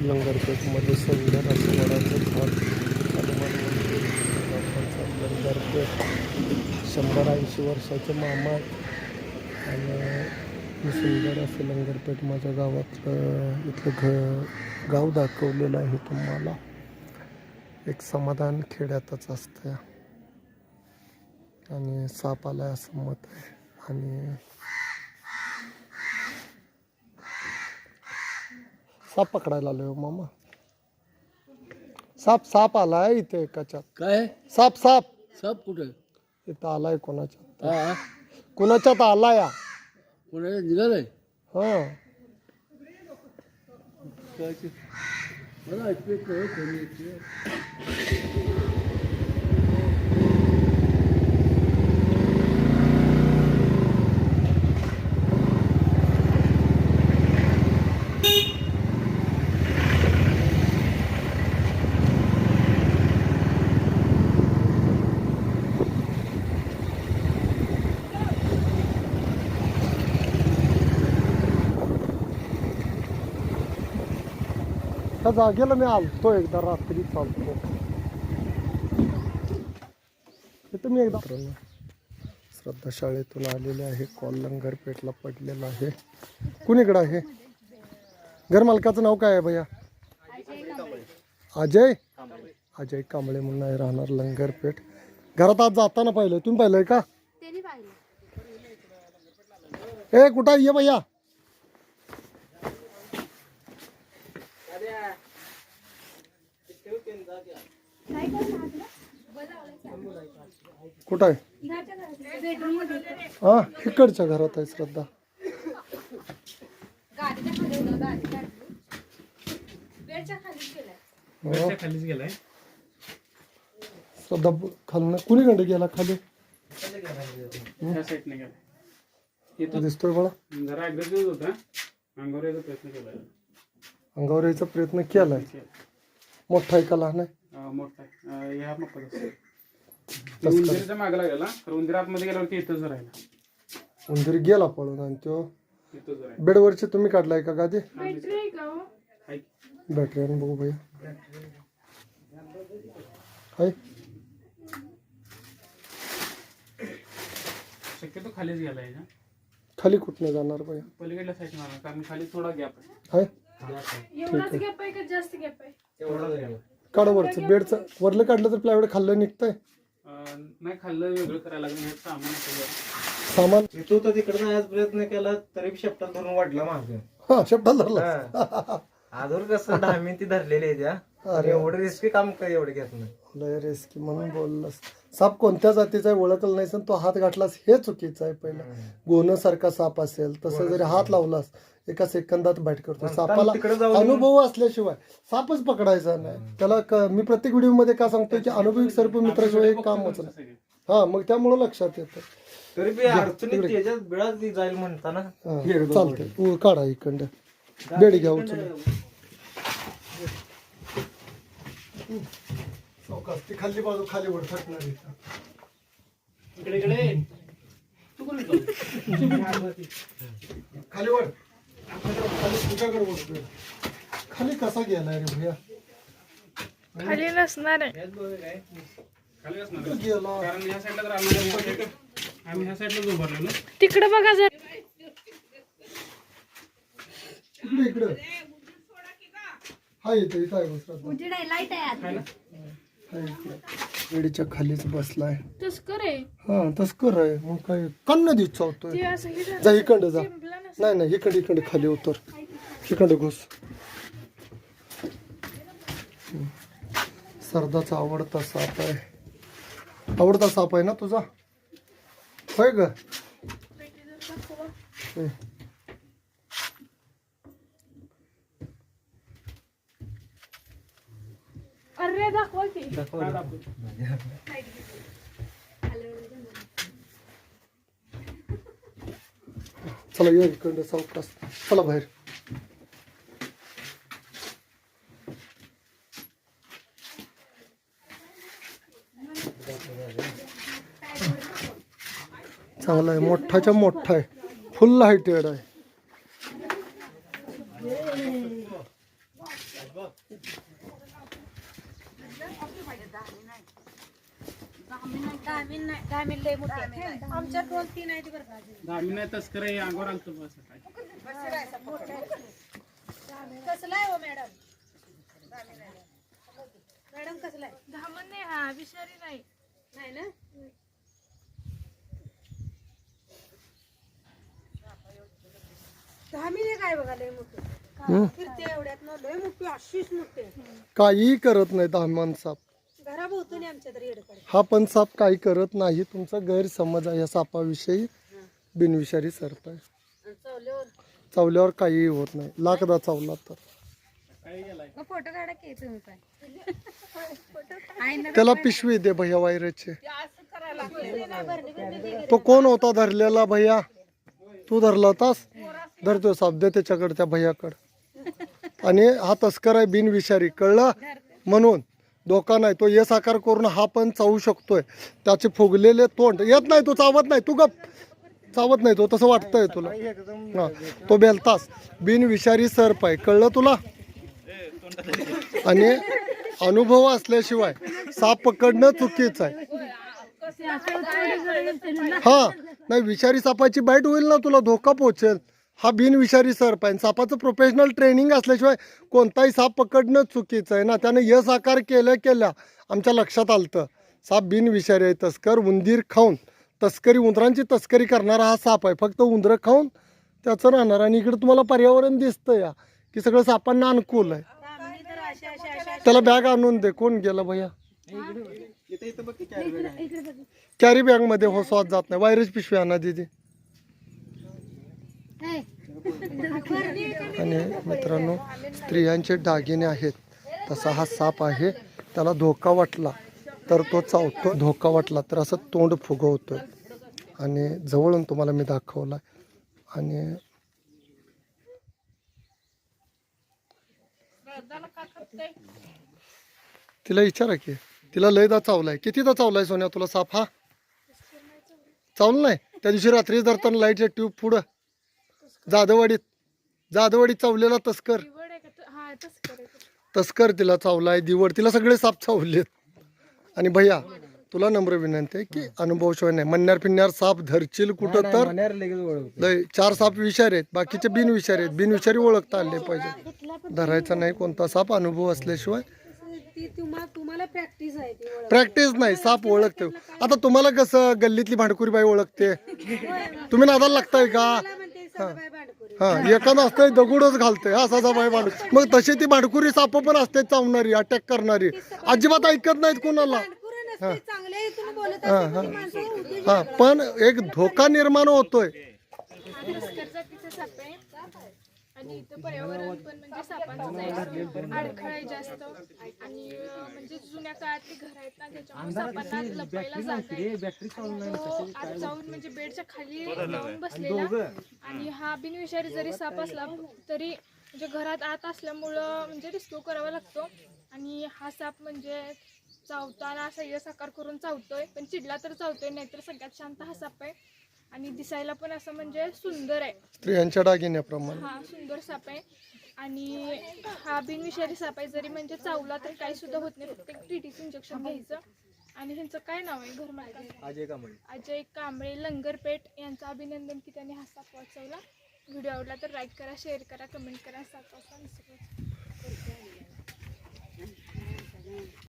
लंगरपेठमध्ये सुंदर असं वडाचं घर हनुमान मंदिर लंगरपेठ शंभर ऐंशी वर्षाचे मामा आणि हे सुंदर असं लंगरपेठ माझ्या गावातलं इथलं घ गाव दाखवलेलं आहे तुम्हाला. एक समाधान खेड्यातच असतं. आणि साप आलाय असं मत आहे. आणि साप पकडायला आलोय हो मामा. साप साप आलाय इथे एकाच्यात. काय? साप साप. साप कुठे? इथं आलाय कोणाच्यात हा कोणाच्यात आलाय कोणाला निघालंय? हा. काय ते? मला ऐकू येत नाही हो, कोणी येते. त्या जागेला मी आलतो एकदा रात्री चालतो. तिथं मी एकदा श्रद्धा शाळेतून आलेले आहे. कॉल लंगर पेटला पडलेला आहे. कुणीकडं आहे? घर मालकाचं नाव काय आहे भैया? अजय? अजय कांबळे म्हणून आहे राहणार लंगरपेठ घरात आज जाताना पाहिलं तुम्ही पाहिलंय का? ए कुठं? ये भैया. कुठं आहे? हा इकडच्या घरात आहे श्रद्धा. खाली गेलाय हो. खालीच गेलाय. श्रद्धा खालनं कुणीकडे गेला खाली? दिसतोय होता. अंगावर यायचा प्रयत्न केलाय. मोठा आहे का लहान आहे. मोठा आहे. ह्या मप्पत असतो उंदीरच्या मागे लागला तर उंदीर आतमध्ये गेल्यावरती इथंच राहिला. उंदीर गेला पळून आणि तो इथंच राहिला. बेडवरची तुम्ही काढलाय का गादी? बॅटरी आहे का हो? हाय. बॅटरी आणि बघू भैया हाय. शक्यतो खालीच गेलाय ह्याच्या. खाली कुठनं जाणार भैया पलीकडल्या साईडने मारला कारण खाली थोडा गॅप आहे. हाय. एवढाच गॅप आहे का जास्त गॅप आहे. काढ वरचं बेडचं. वरलं काढलं तर प्लायवड खाल्लं निघतंय. नाही खाल्लं वेगळं करायला लागलं हे सामान तू तर तिकडे जायचा प्रयत्न केला तरी शेपटात धरून वाढला माग. हा शब्दात धरला. आजवर कसं दहा मिनिटी धरलेली आहे त्या अरे. एवढं रिस्की काम काय एवढं घेत नाही लय रेस्की म्हणून बोललास. साप कोणत्या जातीचा आहे ओळखलं नाहीस आणि तो हात गाठलास हे चुकीचं आहे पहिलं. गोनसारखा साप असेल तसं जरी हात लावलास एका सेकंदात बाईट करतो सापाला अनुभव असल्याशिवाय सापच पकडायचा नाही. त्याला मी प्रत्येक व्हिडिओमध्ये का सांगतोय की अनुभवी सर्प मित्राशिवाय एक काम होत नाही. हा मग त्यामुळं लक्षात येतं. तरी जाईल म्हणताना. चालतंय. काढा इकडं बेड घ्या उचलून. सावकाश ती खाली बाजू खाली वर थकणार इकडे इकडे. तू कोण येतो? खाली वर. खाली तुझ्याकडे. खाली कसा गेलाय रे भैया? खाली नसणार आहे. खाली असणार कुठं गेला? कारण ह्या साईडला तर आम्ही आम्ही ह्या साईडलाच उभारलेलो तिकडे बघा जर. इकडे इकडे. हा इथं इथं आहे. उजेड आहे लाइट आहे आत. बेडीच्या खालीच बसलाय. तस्कर आहे हा तस्कर आहे मग काय कन्न दिस चावतोय. जा इकडे जा. नाही नाही इकडे इकडे खाली उतर. इकडे घुस. सरदाचा आवडता साप आहे. आवडता साप आहे ना तुझा? होय ग? अरे दाखवा की चला ये इकडे सावकाश चला बाहेर. चांगला आहे मोठाच्या मोठा आहे. फुल हायटेड आहे. धामीन नाही धामीन लय मोठे आमच्या दोन तीन आहेत बरं का अजून. दहा मिनिट तस्कर हे अंगावर आलतो बस सकाळी कसला आहे हो मॅडम? मॅडम कसला आहे? धामण नाही हा विषारी नाही. नाही ना? धामीने काय बघा लय मोठे. फिरते एवढ्यात न लय मोठी अशीच मोठे काही करत नाही दहमान साप घराभोवतून आमच्या तरी येडकडे. हा पण साप काही करत नाही तुमचा गैरसमज आहे या सापाविषयी बिनविषारी सर्प आहे चावल्यावर? चावल्यावर काहीही होत नाही लाकदा चावला तर. मग फोटो काढा की तुम्ही पण. आहे ना त्याला पिशवी दे भैया वायरचे. तो कोण होता धरलेला भैया? तू धरला होतास? धरतो साप दे त्याच्याकडे त्या भैयाकडे. आणि हा तस्कर आहे बिनविषारी कळलं? म्हणून. धोका नाही तो ये साकार करून हा पण चावू शकतोय. त्याचे फुगलेले तोंड येत नाही तो चावत नाही तू गप. चावत नाही तो तसं वाटतंय तुला. हा तो बेलतास. बिनविषारी सर्प आहे कळलं तुला? आणि अनुभव असल्याशिवाय साप पकडणं चुकीचं आहे. हा नाही विषारी सापाची बाईट होईल ना तुला धोका पोहोचेल हा बिनविषारी सर्प आहे आणि सापाचं प्रोफेशनल ट्रेनिंग असल्याशिवाय कोणताही साप पकडणं चुकीचं आहे ना. त्याने यश आकार केल्या केल्या आमच्या लक्षात आलतं. साप बिनविषारी आहे. तस्कर उंदीर खाऊन. तस्करी उंदरांची तस्करी करणारा हा साप आहे. फक्त उंदरं खाऊन त्याचं राहणार आणि इकडे तुम्हाला पर्यावरण दिसतं या की सगळं सापांना अनुकूल आहे. त्याला बॅग आणून दे. कोण गेला भैया? कॅरी बॅग आहे कॅरी बॅगमध्ये हो स्वाद जात नाही. वायरस पिशवी आणा दिदी. आणि मित्रांनो स्त्रियांचे दागिने आहेत. तसा हा साप आहे. त्याला धोका वाटला तर तो चावतो. धोका वाटला तर असं तोंड फुगवतोय. आणि जवळून तुम्हाला मी दाखवला आणि तिला विचारा की तिला लयदा चावलाय. कितीदा चावलाय सोन्या? तुला साप हा? चावला नाही. त्या दिवशी रात्री धरताना लाईटच्या ट्यूब पुढं जाधववाडीत जाधववाडीत चावलेला तस्कर. हा तस्कर तिला चावलाय दिवड. तिला सगळे साप चावलेत. आणि भैया तुला नम्र विनंती आहे की अनुभवशिवाय नाही. मन्यार पिन्यार साप धरशील कुठं तर? लय चार साप विषारी आहेत. बाकीचे बिनविषारी आहेत. बिनविषारी ओळखता आले पाहिजे. धरायचा नाही कोणता साप अनुभव असल्याशिवाय. ती तुम्हाला तुम्हाला प्रॅक्टिस आहे ती ओळख. प्रॅक्टिस नाही साप ओळखते. आता तुम्हाला कसं गल्लीतली भांडकुरी बाई ओळखते तुम्ही नादाला लागताय का? भांडकुरी. हा एखादा असतंय दगडच घालते हा ससा बाई भांडू मग तशी ती भांडकुरी साप पण असते चावणारी अटॅक करणारी. अजिबात ऐकत नाहीत कोणाला. भांडकुरी हा. पण एक धोका निर्माण होतोय. हा आहे आणि इथं पर्यावरण पण म्हणजे सापांचं आहे जास्त. आणि अं, म्हणजे जुन्या काळातली घर आहेत ना त्याच्यामुळे सापांना लपायला जागा आहे. तो आत जाऊन म्हणजे बेडच्या खाली जाऊन बसलेला. आणि हा बिनविषारी जरी साप असला तरी म्हणजे घरात आत असल्यामुळं म्हणजे रिस्क्यू करावा लागतो. आणि हा साप म्हणजे चावताना यश आकार करून चावतोय. पण चिडला तर चावतोय नाहीतर सगळ्यात शांत हा साप आहे. आणि दिसायला पण असं म्हणजे सुंदर आहे. स्त्रियांच्या दागिन्याप्रमाणे हा सुंदर साप आहे. आणि हा बिनविषारी साप आहे. जरी म्हणजे चावला तर काही सुद्धा होत नाही. प्रत्येक टीटीचं इंजेक्शन घ्यायचं. आणि ह्यांचं काय नाव आहे? घरमालकाचं अजय कांबळे. अजय कांबळे लंगरपेठ यांचं अभिनंदन की त्यांनी हा साप वाचवला. व्हिडिओ आवडला तर लाईक करा शेअर करा कमेंट करा. साप वाचा